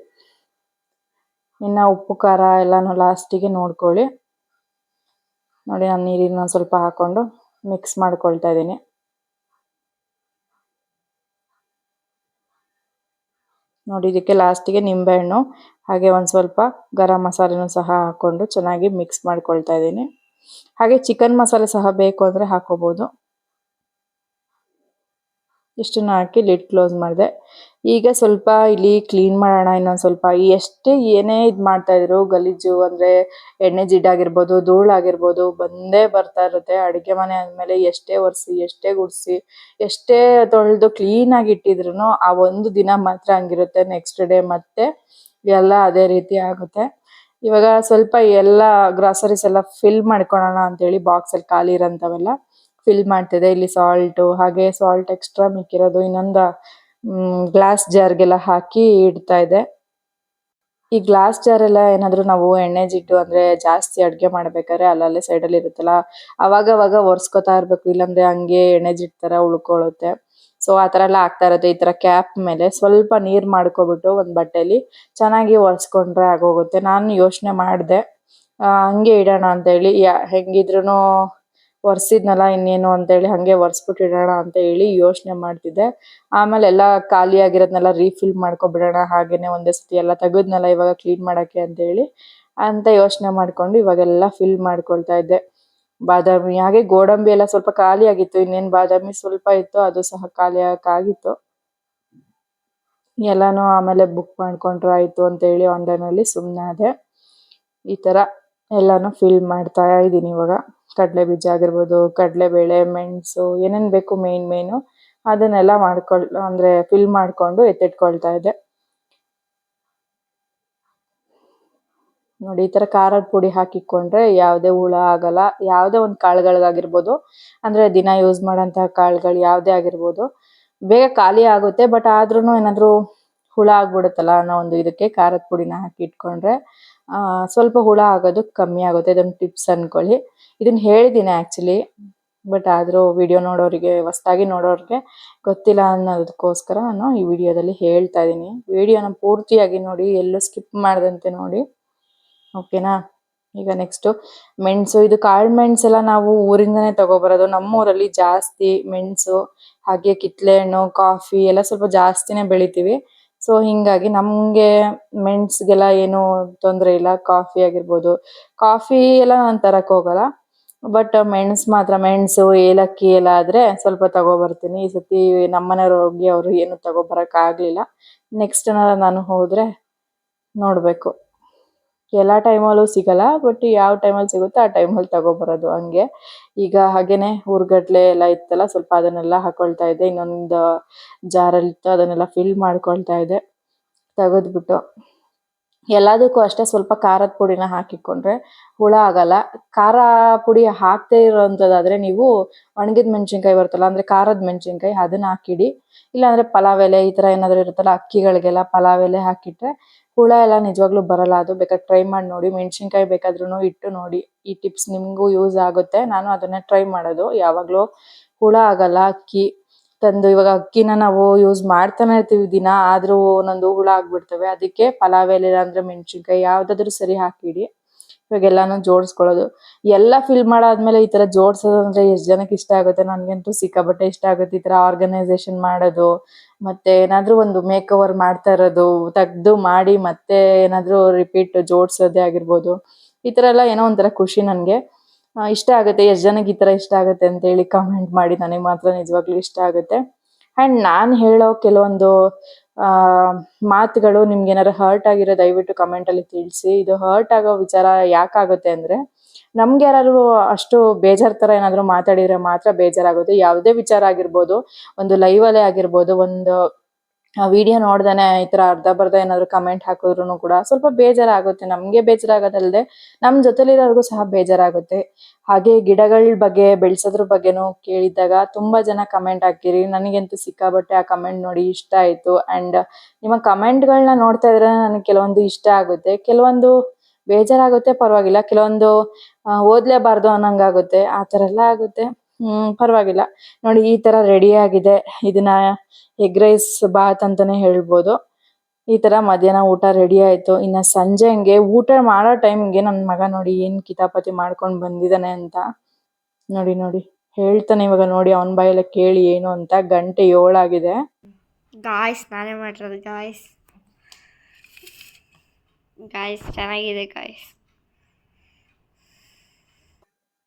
ಇನ್ನ ಉಪ್ಪು, ಖಾರ ಎಲ್ಲಾನು ಲಾಸ್ಟಿಗೆ ನೋಡ್ಕೊಳ್ಳಿ. ನೋಡಿ, ನಾನು ನೀರಿನ ಸ್ವಲ್ಪ ಹಾಕೊಂಡು ಮಿಕ್ಸ್ ಮಾಡ್ಕೊಳ್ತಾ ಇದ್ದೀನಿ. ನೋಡಿ, ಇದಕ್ಕೆ ಲಾಸ್ಟಿಗೆ ನಿಂಬೆಹಣ್ಣು, ಹಾಗೆ ಒಂದು ಸ್ವಲ್ಪ ಗರಂ ಮಸಾಲೆನೂ ಸಹ ಹಾಕೊಂಡು ಚೆನ್ನಾಗಿ ಮಿಕ್ಸ್ ಮಾಡ್ಕೊಳ್ತಾ ಇದ್ದೀನಿ. ಹಾಗೆ ಚಿಕನ್ ಮಸಾಲೆ ಸಹ ಬೇಕು ಅಂದರೆ ಹಾಕೋಬಹುದು ಇಷ್ಟನ್ನು ಹಾಕಿ ಲಿಡ್ ಕ್ಲೋಸ್ ಮಾಡಿದೆ. ಈಗ ಸ್ವಲ್ಪ ಇಲ್ಲಿ ಕ್ಲೀನ್ ಮಾಡೋಣ, ಇನ್ನೊಂದು ಸ್ವಲ್ಪ. ಎಷ್ಟೇ ಏನೇ ಇದು ಮಾಡ್ತಾ ಇದ್ರು, ಗಲೀಜು ಅಂದ್ರೆ ಎಣ್ಣೆ ಜಿಡ್ಡಾಗಿರ್ಬೋದು ಧೂಳಾಗಿರ್ಬೋದು ಬಂದೇ ಬರ್ತಾ ಇರುತ್ತೆ. ಅಡುಗೆ ಮನೆ ಅಂದಮೇಲೆ ಎಷ್ಟೇ ಒರೆಸಿ, ಎಷ್ಟೇ ಗುಡಿಸಿ, ಎಷ್ಟೇ ತೊಳೆದು ಕ್ಲೀನಾಗಿ ಇಟ್ಟಿದ್ರು ಆ ಒಂದು ದಿನ ಮಾತ್ರ ಹಂಗಿರುತ್ತೆ. ನೆಕ್ಸ್ಟ್ ಡೇ ಮತ್ತೆ ಎಲ್ಲ ಅದೇ ರೀತಿ ಆಗುತ್ತೆ. ಇವಾಗ ಸ್ವಲ್ಪ ಎಲ್ಲ ಗ್ರಾಸರೀಸ್ ಎಲ್ಲ ಫಿಲ್ ಮಾಡ್ಕೊಳ್ಳೋಣ ಅಂತೇಳಿ ಬಾಕ್ಸಲ್ಲಿ ಖಾಲಿ ಇರೋಂಥವೆಲ್ಲ ಫಿಲ್ ಮಾಡ್ತಿದೆ. ಇಲ್ಲಿ ಸಾಲ್ಟ್ ಹಾಗೆ ಸಾಲ್ಟ್ ಎಕ್ಸ್ಟ್ರಾ ಮಿಕ್ಕಿರೋದು, ಇನ್ನೊಂದು ಗ್ಲಾಸ್ ಜಾರ್ ಗೆಲ್ಲ ಹಾಕಿ ಇಡ್ತಾ ಇದೆ. ಈ ಗ್ಲಾಸ್ ಜಾರ್ ಎಲ್ಲ ಏನಾದ್ರು ನಾವು ಎಣ್ಣೆ ಜಿಡ್ಡು ಅಂದ್ರೆ ಜಾಸ್ತಿ ಅಡ್ಗೆ ಮಾಡ್ಬೇಕಾದ್ರೆ ಅಲ್ಲಲ್ಲಿ ಸೈಡ್ ಅಲ್ಲಿ ಇರುತ್ತಲ್ಲ ಅವಾಗ ಅವಾಗ ಒರ್ಸ್ಕೊತಾ ಇರ್ಬೇಕು. ಇಲ್ಲಾಂದ್ರೆ ಹಂಗೆ ಎಣ್ಣೆ ಜಿಟ್ ತರ ಉಳ್ಕೊಳ್ಳುತ್ತೆ ಸೊ ಆತರ ತರ ಎಲ್ಲ ಆಗ್ತಾ ಇರುತ್ತೆ. ಈ ತರ ಕ್ಯಾಪ್ ಮೇಲೆ ಸ್ವಲ್ಪ ನೀರ್ ಮಾಡ್ಕೊಬಿಟ್ಟು ಒಂದ್ ಬಟ್ಟೆಲಿ ಚೆನ್ನಾಗಿ ಒರೆಸ್ಕೊಂಡ್ರೆ ಆಗೋಗುತ್ತೆ. ನಾನು ಯೋಚನೆ ಮಾಡ್ದೆ. ಹಂಗೆ ಇಡೋಣ ಅಂತ ಹೇಳಿ ಯಾ, ಹೆಂಗಿದ್ರುನು ಒರೆಸಿದ್ನಲ್ಲ, ಇನ್ನೇನು ಅಂತ ಹೇಳಿ ಹಂಗೆ ಒರೆಸ್ಬಿಟ್ಟು ಇಡೋಣ ಅಂತ ಹೇಳಿ ಯೋಚನೆ ಮಾಡ್ತಿದ್ದೆ. ಆಮೇಲೆ ಎಲ್ಲ ಖಾಲಿ ಆಗಿರೋದ್ನೆಲ್ಲ ರೀಫಿಲ್ ಮಾಡ್ಕೊಬಿಡೋಣ, ಹಾಗೇನೆ ಒಂದೇ ಸತಿ ಎಲ್ಲ ತೆಗೆದ್ನಲ್ಲ ಇವಾಗ ಕ್ಲೀನ್ ಮಾಡೋಕ್ಕೆ ಅಂತೇಳಿ ಅಂತ ಯೋಚನೆ ಮಾಡ್ಕೊಂಡು ಇವಾಗೆಲ್ಲ ಫಿಲ್ ಮಾಡ್ಕೊಳ್ತಾ ಇದ್ದೆ. ಬಾದಾಮಿ, ಹಾಗೆ ಗೋಡಂಬಿ ಎಲ್ಲ ಸ್ವಲ್ಪ ಖಾಲಿ ಆಗಿತ್ತು, ಇನ್ನೇನು ಬಾದಾಮಿ ಸ್ವಲ್ಪ ಇತ್ತು, ಅದು ಸಹ ಖಾಲಿ ಆಗಿತ್ತು. ಎಲ್ಲಾನು ಆಮೇಲೆ ಬುಕ್ ಮಾಡ್ಕೊಂಡ್ರೆ, ಆಯ್ತು ಅಂತ ಹೇಳಿ ಆನ್ಲೈನ್ ಅಲ್ಲಿ ಸುಮ್ನೆ ಆದೆ. ಈ ತರ ಎಲ್ಲಾನು ಫಿಲ್ ಮಾಡ್ತಾ ಇದ್ದೀನಿ ಇವಾಗ. ಕಡಲೆ ಬೀಜ ಆಗಿರ್ಬೋದು, ಕಡಲೆಬೇಳೆ, ಮೆಣಸು, ಏನೇನು ಬೇಕು ಮೇನ್ ಮೇನು ಅದನ್ನೆಲ್ಲ ಮಾಡ್ಕೊಳ್, ಅಂದ್ರೆ ಫಿಲ್ ಮಾಡ್ಕೊಂಡು ಎತ್ತಿಟ್ಕೊಳ್ತಾ ಇದ್ದೆ. ನೋಡಿ, ಈ ತರ ಖಾರದ ಪುಡಿ ಹಾಕಿಕೊಂಡ್ರೆ ಯಾವುದೇ ಹುಳ ಆಗಲ್ಲ, ಯಾವುದೇ ಒಂದು ಕಾಳುಗಳಿಗಾಗಿರ್ಬೋದು, ಅಂದ್ರೆ ದಿನ ಯೂಸ್ ಮಾಡೋಂತಹ ಕಾಳುಗಳು ಯಾವುದೇ ಆಗಿರ್ಬೋದು, ಬೇಗ ಖಾಲಿ ಆಗುತ್ತೆ ಬಟ್ ಆದ್ರೂನು ಏನಾದ್ರು ಹುಳ ಆಗ್ಬಿಡುತ್ತಲ್ಲ ಅನ್ನೋ ಒಂದು ಇದಕ್ಕೆ ಖಾರದ ಪುಡಿನ ಹಾಕಿ ಇಟ್ಕೊಂಡ್ರೆ ಸ್ವಲ್ಪ ಹುಳ ಆಗೋದು ಕಮ್ಮಿ ಆಗುತ್ತೆ ಇದೊಂದು ಟಿಪ್ಸ್ ಅಂದ್ಕೊಳ್ಳಿ ಇದನ್ನು ಹೇಳಿದ್ದೀನಿ ಆ್ಯಕ್ಚುಲಿ ಬಟ್ ಆದರೂ ವಿಡಿಯೋ ನೋಡೋರಿಗೆ, ಹೊಸ್ದಾಗಿ ನೋಡೋರಿಗೆ ಗೊತ್ತಿಲ್ಲ ಅನ್ನೋದಕ್ಕೋಸ್ಕರ ನಾನು ಈ ವಿಡಿಯೋದಲ್ಲಿ ಹೇಳ್ತಾ ಇದ್ದೀನಿ ವಿಡಿಯೋನ ಪೂರ್ತಿಯಾಗಿ ನೋಡಿ, ಎಲ್ಲೂ ಸ್ಕಿಪ್ ಮಾಡದಂತೆ ನೋಡಿ. ಓಕೆನಾ ಈಗ ನೆಕ್ಸ್ಟು ಮೆಣಸು, ಇದು ಕಾಳು ಮೆಣಸೆಲ್ಲ ನಾವು ಊರಿಂದನೇ ತಗೊಬರೋದು. ನಮ್ಮೂರಲ್ಲಿ ಜಾಸ್ತಿ ಮೆಣಸು, ಹಾಗೆ ಕಿತ್ಲೆ ಹಣ್ಣು, ಕಾಫಿ ಎಲ್ಲ ಸ್ವಲ್ಪ ಜಾಸ್ತಿನೇ ಬೆಳಿತೀವಿ. ಸೊ ಹಿಂಗಾಗಿ ನಮಗೆ ಮೆಣ್ಸಿಗೆಲ್ಲ ಏನು ತೊಂದರೆ ಇಲ್ಲ. ಕಾಫಿ ಆಗಿರ್ಬೋದು. ಕಾಫಿ ಎಲ್ಲ ನಾನು ತರಕ್ಕೆ ಹೋಗಲ್ಲ. ಬಟ್ ಮೆಣಸು ಮಾತ್ರ ಮೆಣಸು ಏಲಕ್ಕಿ ಎಲ್ಲ ಆದ್ರೆ ಸ್ವಲ್ಪ ತಗೊಬರ್ತೀನಿ. ಈ ಸತಿ ನಮ್ಮನೆಯವ್ರು ಹೋಗಿ ಅವರು ಏನು ತಗೊಬರೋಕ್ಕಾಗಲಿಲ್ಲ ಆಗ್ಲಿಲ್ಲ. ನೆಕ್ಸ್ಟ್ ನಾನು ಹೋದ್ರೆ ನೋಡಬೇಕು. ಎಲ್ಲ ಟೈಮಲ್ಲೂ ಸಿಗಲ್ಲ. ಬಟ್ ಯಾವ ಟೈಮಲ್ಲಿ ಸಿಗುತ್ತೋ ಆ ಟೈಮಲ್ಲಿ ತಗೊಬರೋದು ಹಂಗೆ. ಈಗ ಹಾಗೇನೆ ಊರ್ಗಡ್ಲೆ ಎಲ್ಲ ಇತ್ತಲ್ಲ, ಸ್ವಲ್ಪ ಅದನ್ನೆಲ್ಲ ಹಾಕೊಳ್ತಾ ಇದ್ದೆ. ಇನ್ನೊಂದು ಜಾರಲ್ಲಿ ಇತ್ತು, ಅದನ್ನೆಲ್ಲ ಫಿಲ್ ಮಾಡ್ಕೊಳ್ತಾ ಇದ್ದೆ. ತೆಗೆದ್ಬಿಟ್ಟು. ಎಲ್ಲದಕ್ಕೂ ಅಷ್ಟೇ ಸ್ವಲ್ಪ ಖಾರದ ಪುಡಿನ ಹಾಕಿಕೊಂಡ್ರೆ ಹುಳ ಆಗಲ್ಲ. ಖಾರ ಪುಡಿ ಹಾಕದೇ ಇರೋಂಥದ್ದಾದ್ರೆ ನೀವು ಒಣಗಿದ ಮೆಣಸಿನ್ಕಾಯಿ ಬರುತ್ತಲ್ಲ, ಅಂದ್ರೆ ಖಾರದ ಮೆಣಸಿನ್ಕಾಯಿ ಅದನ್ನ ಹಾಕಿಡಿ. ಇಲ್ಲಾಂದ್ರೆ ಪಲಾವ್ ಎಲೆ ಈ ತರ ಏನಾದ್ರು ಇರುತ್ತಲ್ಲ, ಅಕ್ಕಿಗಳಿಗೆಲ್ಲ ಪಲಾವ್ ಎಲೆ ಹಾಕಿಟ್ರೆ ಹುಳ ಎಲ್ಲ ನಿಜವಾಗ್ಲೂ ಬರಲ್ಲ. ಅದು ಬೇಕಾದ್ರೆ ಟ್ರೈ ಮಾಡಿ ನೋಡಿ. ಮೆಣಸಿನ್ಕಾಯಿ ಬೇಕಾದ್ರೂ ಇಟ್ಟು ನೋಡಿ. ಈ ಟಿಪ್ಸ್ ನಿಮಗೂ ಯೂಸ್ ಆಗುತ್ತೆ. ನಾನು ಅದನ್ನೇ ಟ್ರೈ ಮಾಡೋದು. ಯಾವಾಗಲೂ ಹುಳ ಆಗಲ್ಲ, ಅಕ್ಕಿ ತಂದು ಇವಾಗ ಅಕ್ಕಿನ ನಾವು ಯೂಸ್ ಮಾಡ್ತಾನೆ ಇರ್ತೀವಿ ದಿನ, ಆದ್ರೂ ಒಂದೊಂದು ಹುಳ ಆಗ್ಬಿಡ್ತವೆ. ಅದಕ್ಕೆ ಪಲಾವ್ ಎಲೆ ಅಂದ್ರೆ ಮೆಣಸಿನ್ಕಾಯಿ ಯಾವ್ದಾದ್ರು ಸರಿ ಹಾಕಿಡಿ. ಇವಾಗ ಎಲ್ಲಾನು ಜೋಡಿಸ್ಕೊಳ್ಳೋದು. ಎಲ್ಲ ಫಿಲ್ ಮಾಡಾದ್ಮೇಲೆ ಈ ತರ ಜೋಡ್ಸೋದು ಅಂದ್ರೆ ಎಷ್ಟ್ ಜನಕ್ಕೆ ಇಷ್ಟ ಆಗುತ್ತೆ? ನನ್ಗಂತೂ ಸಿಕ್ಕಾಪಟ್ಟೆ ಇಷ್ಟ ಆಗುತ್ತೆ ಈ ತರ ಆರ್ಗನೈಸೇಷನ್ ಮಾಡೋದು. ಮತ್ತೆ ಏನಾದ್ರೂ ಒಂದು ಮೇಕ್ ಓವರ್ ಮಾಡ್ತಾ ಇರೋದು, ತೆಗ್ದು ಮಾಡಿ ಮತ್ತೆ ಏನಾದ್ರೂ ರಿಪೀಟ್ ಜೋಡ್ಸೋದೇ ಆಗಿರ್ಬೋದು. ಈ ತರ ಎಲ್ಲ ಏನೋ ಒಂಥರ ಖುಷಿ ನನ್ಗೆ. ಇಷ್ಟ ಆಗುತ್ತೆ, ಎಷ್ಟು ಜನಕ್ಕೆ ಈ ತರ ಇಷ್ಟ ಆಗುತ್ತೆ ಅಂತ ಹೇಳಿ ಕಮೆಂಟ್ ಮಾಡಿ, ನನಗೆ ಮಾತ್ರ ನಿಜವಾಗ್ಲೂ ಇಷ್ಟ ಆಗುತ್ತೆ. ಅಂಡ್ ನಾನ್ ಹೇಳೋ ಕೆಲವೊಂದು ಮಾತುಗಳು ನಿಮ್ಗೆ ಏನಾದ್ರು ಹರ್ಟ್ ಆಗಿರೋ ದಯವಿಟ್ಟು ಕಮೆಂಟ್ ಅಲ್ಲಿ ತಿಳಿಸಿ. ಇದು ಹರ್ಟ್ ಆಗೋ ವಿಚಾರ ಯಾಕಾಗುತ್ತೆ ಅಂದ್ರೆ, ನಮ್ಗೆ ಯಾರು ಅಷ್ಟು ಬೇಜಾರ್ ತರ ಏನಾದ್ರು ಮಾತಾಡಿದ್ರೆ ಮಾತ್ರ ಬೇಜಾರಾಗುತ್ತೆ. ಯಾವುದೇ ವಿಚಾರ ಆಗಿರ್ಬೋದು, ಒಂದು ಲೈವ್ ಅಲ್ಲೇ ಆಗಿರ್ಬೋದು, ಒಂದು ವಿಡಿಯೋ ನೋಡ್ದೇನೆ ಈ ತರ ಅರ್ಧ ಬರ್ಧ ಏನಾದ್ರು ಕಮೆಂಟ್ ಹಾಕಿದ್ರು ಕೂಡ ಸ್ವಲ್ಪ ಬೇಜಾರಾಗುತ್ತೆ. ನಮ್ಗೆ ಬೇಜಾರಾಗೋದಲ್ದೆ ನಮ್ ಜೊತೆಲಿರೋರ್ಗೂ ಸಹ ಬೇಜಾರಾಗುತ್ತೆ. ಹಾಗೆ ಗಿಡಗಳ ಬಗ್ಗೆ, ಬೆಳ್ಸೋದ್ರ ಬಗ್ಗೆನೂ ಕೇಳಿದಾಗ ತುಂಬಾ ಜನ ಕಮೆಂಟ್ ಹಾಕಿರಿ. ನನಗಂತೂ ಸಿಕ್ಕಾಬಟ್ಟೆ ಆ ಕಮೆಂಟ್ ನೋಡಿ ಇಷ್ಟ ಆಯ್ತು. ಅಂಡ್ ನಿಮ್ಮ ಕಮೆಂಟ್ಗಳನ್ನ ನೋಡ್ತಾ ಇದ್ರೆ ನನಗೆ ಕೆಲವೊಂದು ಇಷ್ಟ ಆಗುತ್ತೆ. ಕೆಲವೊಂದು ಬೇಜಾರಾಗುತ್ತೆ, ಪರವಾಗಿಲ್ಲ. ಕೆಲವೊಂದು ಓದ್ಲೇಬಾರ್ದು ಅನ್ನಂಗಾಗುತ್ತೆ. ಆ ತರ ಎಲ್ಲ ಆಗುತ್ತೆ. ಹ್ಮ್, ಪರವಾಗಿಲ್ಲ. ನೋಡಿ, ಈ ತರ ರೆಡಿ ಆಗಿದೆ. ಇದನ್ನ ಎಗ್ ರೈಸ್ ಬಾತ್ ಅಂತಾನೆ ಹೇಳ್ಬೋದು. ಈ ತರ ಮಧ್ಯಾಹ್ನ ಊಟ ರೆಡಿ ಆಯ್ತು. ಇನ್ನ ಸಂಜೆ ಹಂಗೆ ಊಟ ಮಾಡೋ ಟೈಮ್ಗೆ ನನ್ ಮಗ ನೋಡಿ ಏನ್ ಕಿತಾಪತಿ ಮಾಡ್ಕೊಂಡ್ ಬಂದಿದ್ದಾನೆ ಅಂತ. ನೋಡಿ ನೋಡಿ. ಹೇಳ್ತಾನೆ ಇವಾಗ ನೋಡಿ, ಅವನ್ ಬಾಯೆಲ್ಲ ಕೇಳಿ ಏನು ಅಂತ. ಗಂಟೆ ಏಳಾಗಿದೆ ಗಾಯ್ಸ್ ನಾನೇ ಮಾಡಿರೋದು ಗಾಯ್ಸ್ ಗಾಯ್ಸ್ ಚೆನ್ನಾಗಿದೆ ಗಾಯ್ಸ್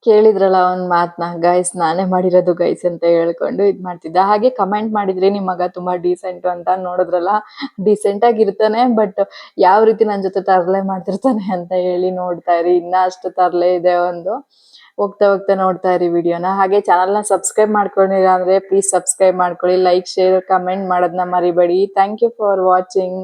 ಕೇಳಿದ್ರಲ್ಲ ಒಂದ್ ಮಾತ್ನ ಗೈಸ್ ನಾನೇ ಮಾಡಿರೋದು ಗೈಸ್ ಅಂತ ಹೇಳ್ಕೊಂಡು ಇದ್ ಮಾಡ್ತಿದ್ದ. ಹಾಗೆ ಕಮೆಂಟ್ ಮಾಡಿದ್ರೆ ನಿಮ್ ಮಗ ತುಂಬಾ ಡೀಸೆಂಟ್ ಅಂತ ನೋಡಿದ್ರಲ್ಲ ಡೀಸೆಂಟ್ ಆಗಿ ಇರ್ತಾನೆ ಬಟ್ ಯಾವ ರೀತಿ ನನ್ ಜೊತೆ ತರಲೆ ಮಾಡ್ತಿರ್ತಾನೆ ಅಂತ ಹೇಳಿ ನೋಡ್ತಾ ಇರಿ. ಇನ್ನ ಅಷ್ಟು ತರಲೆ ಇದೆ ಒಂದು. ಹೋಗ್ತಾ ಹೋಗ್ತಾ ನೋಡ್ತಾ ಇರಿ ವಿಡಿಯೋನ ಹಾಗೆ ಚಾನಲ್ನ ಸಬ್ಸ್ಕ್ರೈಬ್ ಮಾಡ್ಕೊಂಡಿಲ್ಲ ಅಂದ್ರೆ ಪ್ಲೀಸ್ ಸಬ್ಸ್ಕ್ರೈಬ್ ಮಾಡ್ಕೊಳ್ಳಿ ಲೈಕ್ ಶೇರ್ ಕಮೆಂಟ್ ಮಾಡೋದನ್ನ ಮರಿಬೇಡಿ. Thank you for watching